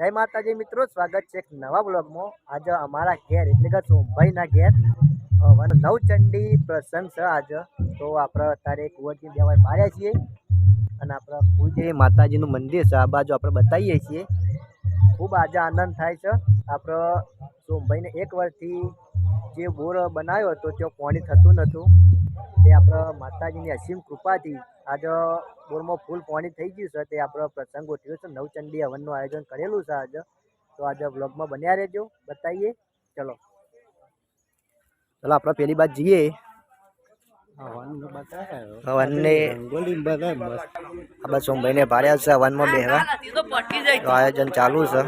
જય માતાજી મિત્રો, સ્વાગત છે એક નવા બ્લોગમાં આજે અમારા ઘેર, એટલે કે સોમભાઈના ઘેર નવચંડી પ્રસંગ છે આજે. તો આપણે અત્યારે કુંવરજી દેવાય માર્યા છીએ. અને આપણે કુળદેવી માતાજીનું મંદિર છે, આ બાજુ આપણે બતાવીએ છીએ. ખૂબ આજે આનંદ થાય છે. આપણે સોમભાઈને એક વર્ષથી જે બોર બનાવ્યો હતો તે પાણી થતું નહોતું તે આપણે માતાજીની અસીમ કૃપાથી આજે બોરમાં ફૂલ પાણી થઈ ગયું છે. તે આપણો પ્રસંગ ગોઠવ્યો છે. નવચંડી હવનનું આયોજન કરેલું છે આજે. તો આજે વ્લોગમાં બન્યા રહેજો. બતાવીએ ચલો. ચલો આપણે પેલી બાદ જઈએ. હવનને આ બસ સોમભાઈને ભાડ્યા છે હવનમાં બેહવા. તો આયોજન ચાલુ છે.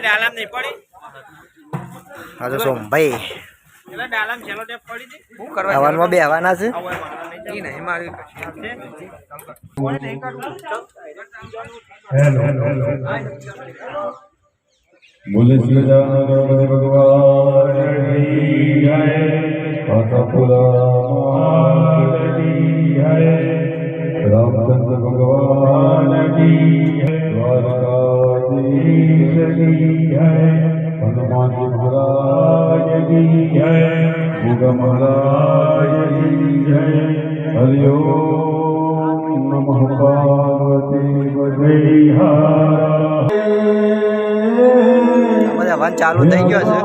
બીજી ડાલામ નહીં પડી હા તો સોમભાઈ પડી હવનમાં બેહવાના છે ઈ નહીં બોલે શ્રી ભગવાન હવન ચાલુ થઈ ગયો છે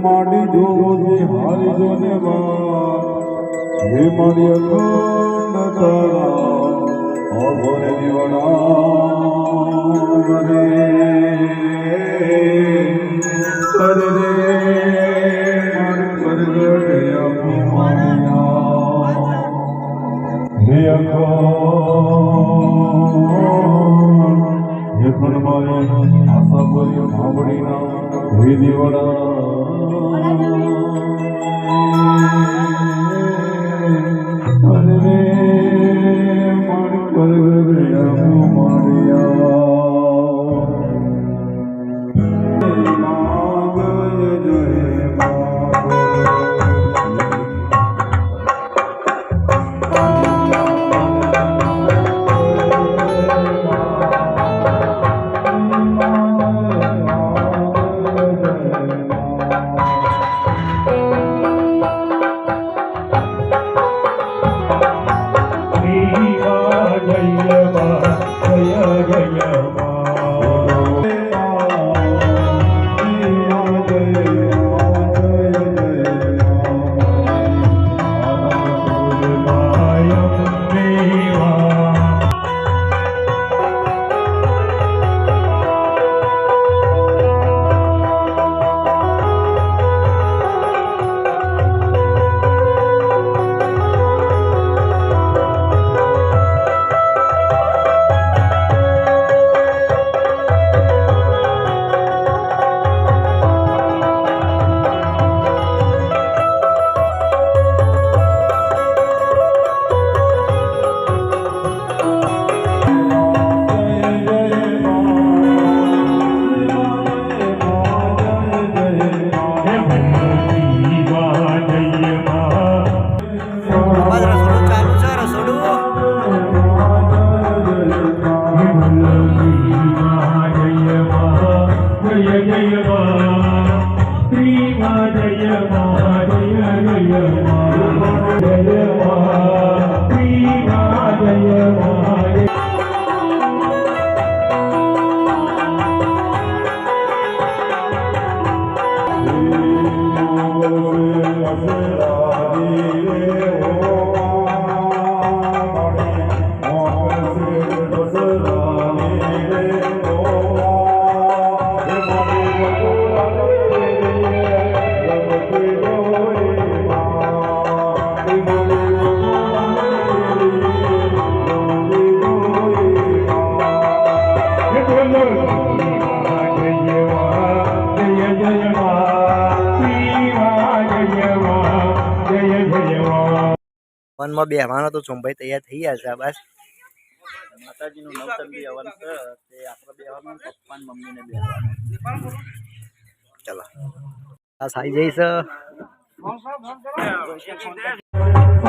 માડી જોરો જે હારી જોને હે મારી અખંડ તારા અભોરે દીવડા ફરમાય વનમાં બેહવાનો તો સોમભાઈ તૈયાર થઈ ગયા છે બસ. માતાજીનું નવચંડી હવન છે તે આપણે બેહવાનું પપ્પા ને મમ્મીને બેહવાનું. ચલો. આ સાઈ જઈશ. જય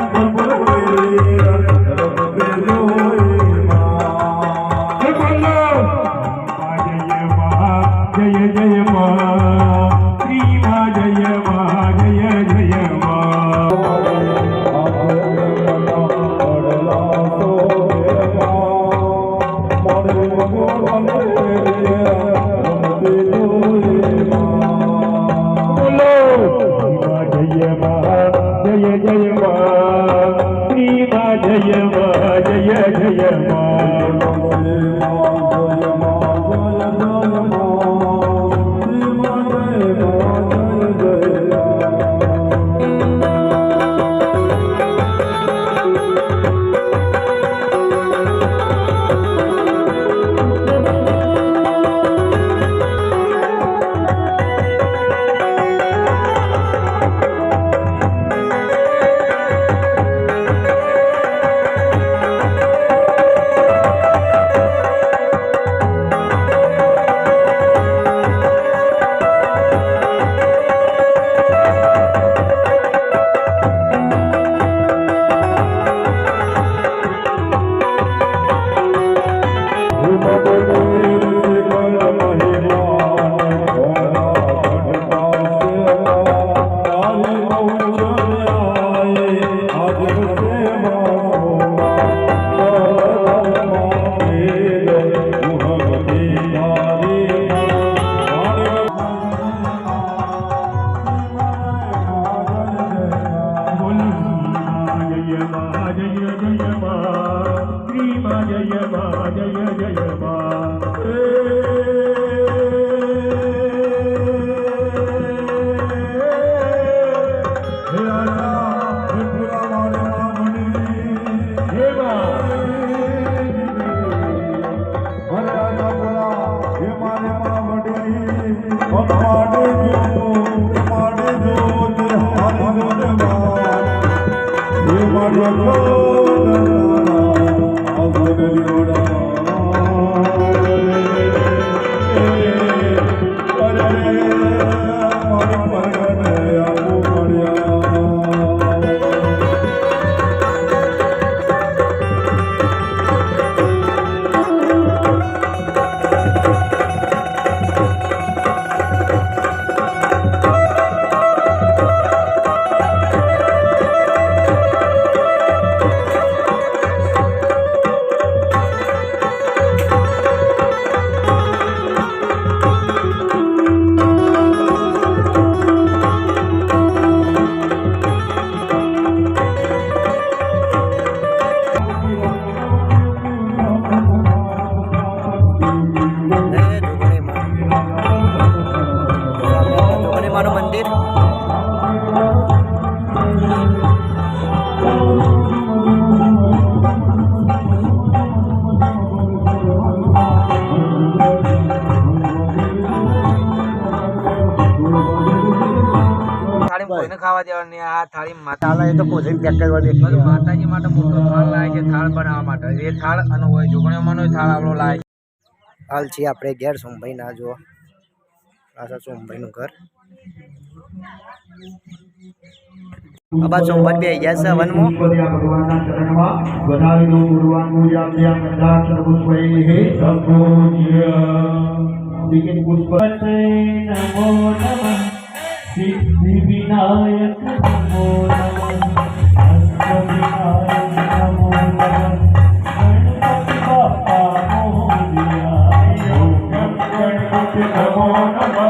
જય જય મા હે કોઈને ખાવા દેવાની આ થાળી માતા એ તો પૂછીને પેક કરવાની. બધું માતાજી માટે મોટો થાળ લાવે છે થાળ બનાવવા માટે. એ થાળ અને હોય જોગણીઓમાંનો થાળ આપણો લાવે છે. હાલ છીએ આપણે ઘેર સોમભાઈ ના જુઓ. આ છે સોમભાઈનું ઘર. અબા સોમભાઈ બે ગયા છે વનમાં. ચરણમાં બનાવીનો પૂર્વાન પૂજાભ્યામ કદાચન પુષ્પૈઃ સંપૂજ્ય દિગિન પુષ્પ નમો નમઃ સિદ્ધિ વિનાયક નમો નમઃ. અષ્ટ વિનાયક નમો નમઃ ગણપતિ બાપા મોરિયા ઓમ ગણપતિ નમો નમઃ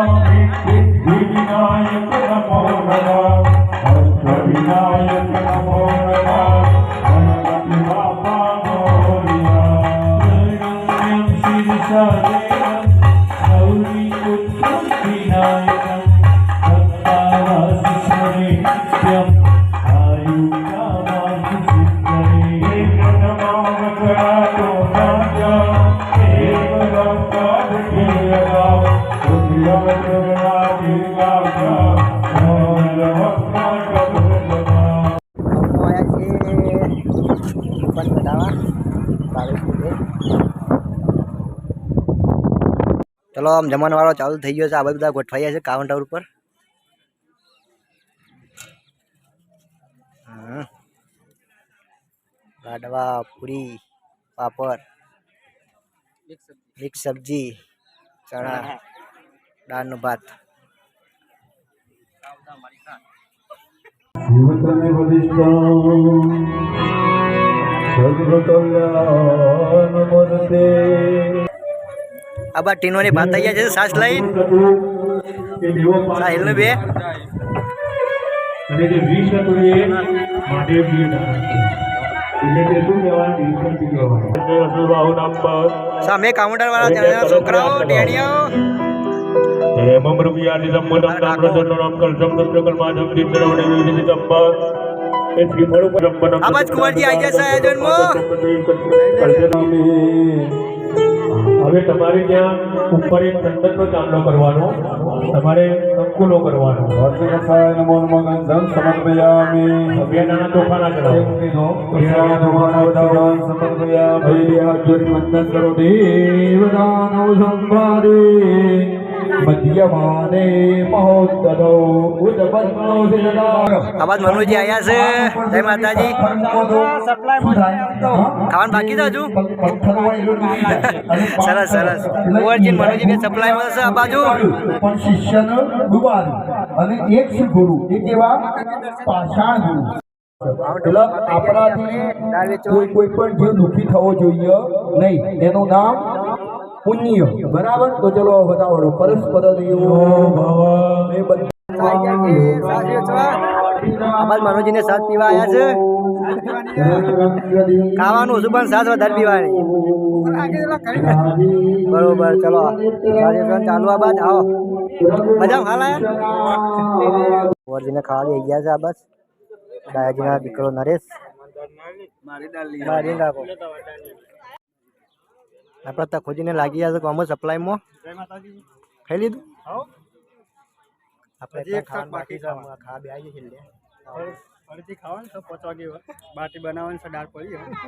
ચલો આમ જમવાનો વાળો ચાલુ થઈ ગયો છે. આ બધા ગોઠવાયા છે કાઉન્ટર ઉપર. ગાડવા પૂરી પાપડ મિક્સ સબ્જી. ચણા દાળનું ભાત. જીવતને વરિષ્ઠ આબા ટીનોની ભાત થઈ છે સાસ લઈ સાહિલનું બે અને જે સામે કાઉન્ટર વાળા છોકરાઓ ડેડિયો હેમમ રૂપિયા હવે તમારે ત્યાં ઉપર એક દંડકનો ચાંદલો કરવાનો તમારે સંકુલો કરવાનો. વર્તકથાય નમો નમઃ ગંધં સમર્પયામિ. બે નાના સમર્પયામિ. જોડી વંદન કરો. દેવદાનવ સંભારે. મધ્યમાને મહોત્તરો ઉદબંધો મનુજી આયા છે. જય માતાજી. ખાવાનું બાકી છે હજુ? સરસ સરસ. કુંવરજી મનુજી સપ્લાય મળે છે આ બાજુ. પણ શિષ્યને ડુબાડ્યું અને એક છે ગુરુ એક એવા પાષાણ. ગુરુ એટલે આપણાથી કોઈ કોઈ પણ જીવ દુઃખી થવો જોઈએ નહીં. એનું નામ પુણ્ય. બરાબર? તો ચલો બતાવો પરસ્પર દેવો ભવ એ આ બાજ મનુજી ને સાથ પીવા આવ્યા છે. ખાવાનું શું પણ સાથ વધારે પીવાની. બરોબર ચલો. ચાલુ આ બાદ આવો. મજા ખાલા કુંવરજીને ખાવા ગયા છે આ બસ. દાયાજીના દીકરો નરેશ. મારી રાખો આપણે તખોજીને લાગી ગયા છે કોમો સપ્લાયમાં ખાઈ લીધું? આપણે ખાવાનું બાકી છે હમણાં બે આવી છે ફરીથી ખાવાનું તો પચવા ગયું બાટી બનાવવાની છે દાળ પડી